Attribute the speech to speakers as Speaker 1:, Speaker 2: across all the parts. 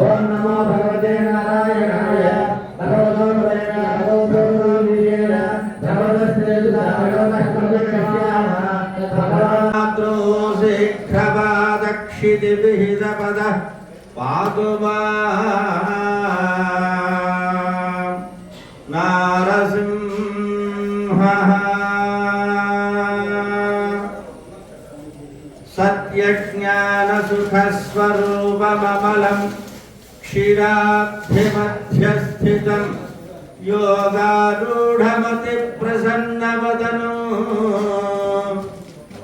Speaker 1: ఓం నమో భగవతే నారాయణాయ భగవతో భగవతో విజయ భగవతే
Speaker 2: శిఖవాదక్షితివిహితపద పాతు నారసింహ सुखस्वरूपममलं क्षीराभ्यमभ्यस्थितं योगारूढमतिप्रसन्नवदनो।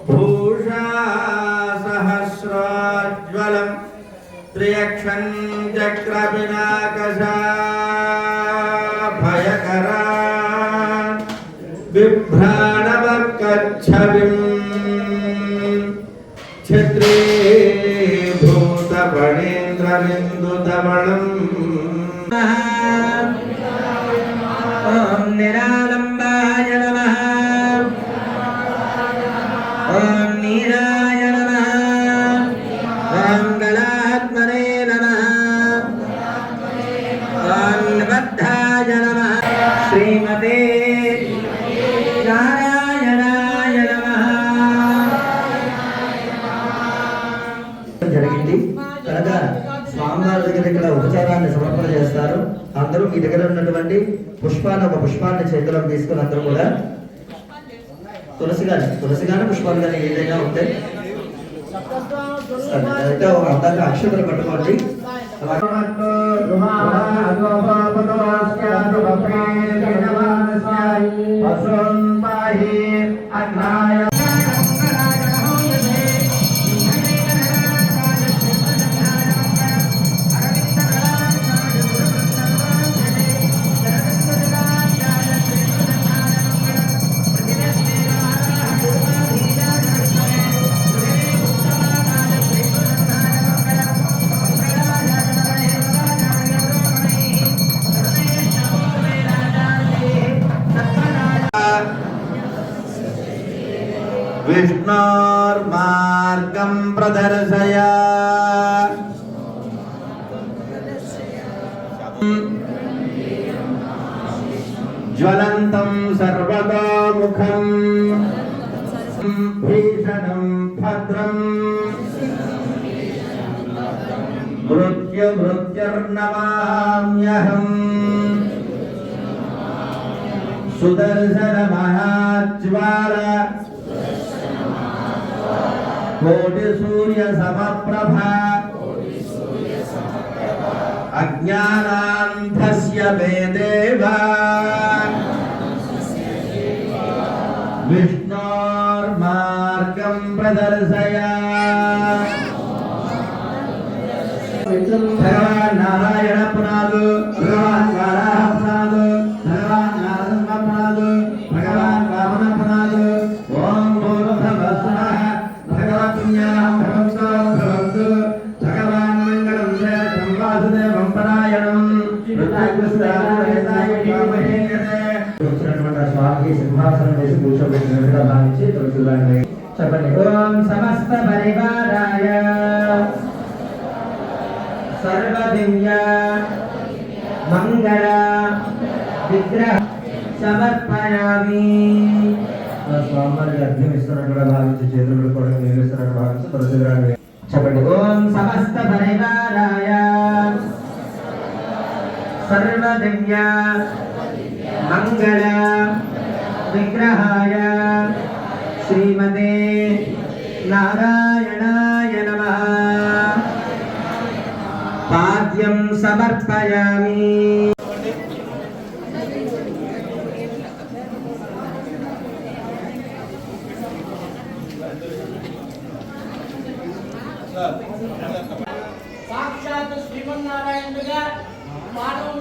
Speaker 2: भूषा सहस्राज्वलं त्र्यक्षं चक्रविनाकशा भयकरा बिभ्राणवकच्छविम्
Speaker 3: కవిందుతమళం ఓం నిరాళంబాయ నమ.
Speaker 4: ఓం నీరాయ నమ. ఓం గళాత్మనే నమ. ఓం బద్ధాయ శ్రీమతే మీ దగ్గర ఉన్నటువంటి పుష్పాన్ని ఒక పుష్పాన్ని చేతిలోకి తీసుకుని అందరూ కూడా తులసి గాని తులసి గాని పుష్పాలు కానీ ఏదైనా ఉంటే అయితే ఒక అందాక అక్షతలు పట్టుకోండి.
Speaker 1: అగ్నాయ
Speaker 2: विष्णोर्मार्गं प्रदर्शय ज्वलन्तं सर्वतोमुखम् भीषणं भद्रम् मृत्युमृत्युर्नमाम्यहम् सुदर्शनमहाज्वाल कोटिसूर्यसमप्रभा अज्ञानान्धस्य मे देव। विष्णोर्मार्गं प्रदर्शय। भगवान् नारायण पुनादु भगवान्
Speaker 4: స్వామికి సింహాసనం వేసి కూర్చోబెట్టినట్టుగా భావించి తులసిల్లాండి చెప్పండి.
Speaker 3: ఓం సమస్త పరివారాయ. సర్వదివ్య మంగళ విగ్రహ
Speaker 4: సమర్పణామి స్వామివారికి అర్థం ఇస్తున్నట్టుగా భావించి చేతులు కూడా నిలుస్తున్నట్టు భావించి తులసిల్లాండి చెప్పండి.
Speaker 3: ఓం సమస్త పరివారాయ. सर्वदिव्य मङ्गल विग्रहाय श्रीमते नारायणाय नमः पाद्यं समर्पयामि
Speaker 5: సాక్షాత్ శ్రీమన్నారాయణుడిగా మానవుడు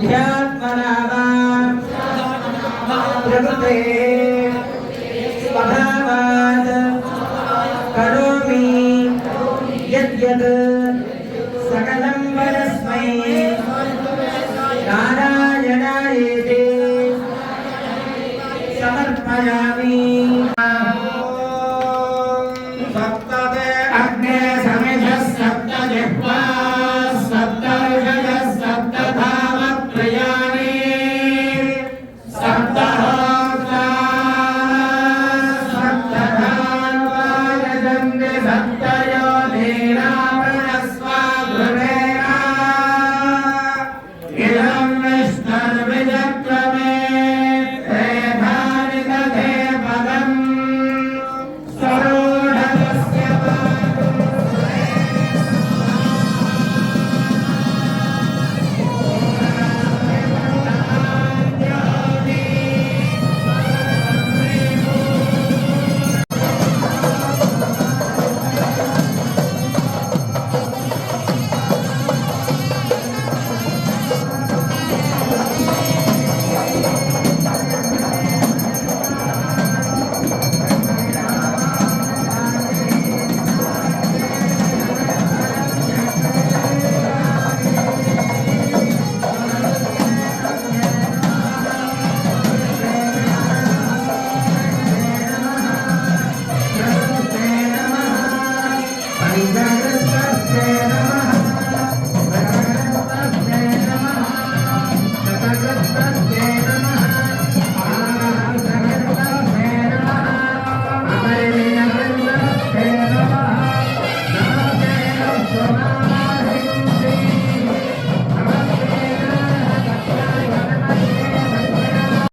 Speaker 3: బుద్ధ్యాత్మనా